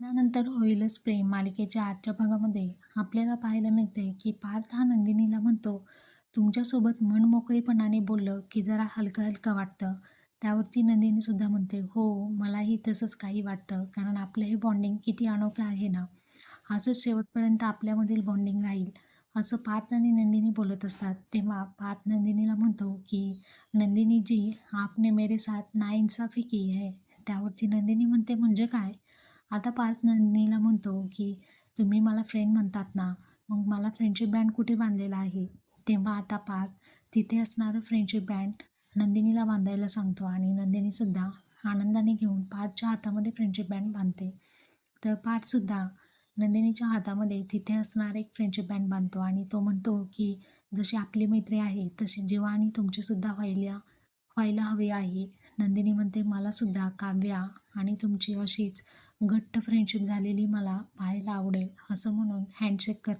त्यानंतर होईलच प्रेम. मालिकेच्या आजच्या भागामध्ये आपल्याला पाहायला मिळते की पार्थ हा नंदिनीला म्हणतो तुमच्यासोबत मन मोकळेपणाने बोललं की जरा हलकं हलकं वाटतं त्यावरती नंदिनीसुद्धा म्हणते हो मलाही तसंच काही वाटतं कारण आपलं हे बॉन्डिंग किती अनोखं आहे ना. असंच शेवटपर्यंत आपल्यामधील बॉन्डिंग राहील असं पार्थ आणि नंदिनी बोलत असतात. तेव्हा पार्थ नंदिनीला म्हणतो की नंदिनी जी आपने मेरे साथ नाइंसाफी की है त्यावरती नंदिनी म्हणते म्हणजे काय? आता पार्थ नंदिनीला म्हणतो की तुम्ही मला फ्रेंड म्हणतात ना मग मला फ्रेंडशिप बँड कुठे बांधलेला आहे? तेव्हा आता पार्थ तिथे असणारं फ्रेंडशिप बँड नंदिनीला बांधायला सांगतो आणि नंदिनीसुद्धा आनंदाने घेऊन पार्थच्या हातामध्ये फ्रेंडशिप बँड बांधते. तर पार्थसुद्धा नंदिनीच्या हातामध्ये तिथे असणारं एक फ्रेंडशिप बँड बांधतो आणि तो म्हणतो की जशी आपली मैत्री आहे तशी जीवा आणि तुमचीसुद्धा व्हायला व्हायला हवी आहे. नंदिनी म्हणते मलासुद्धा काव्या आणि तुमची अशीच घट्ट फ्रेंडशिप झालेली मला पाहायला आवडेल असं म्हणून हँडशेक कर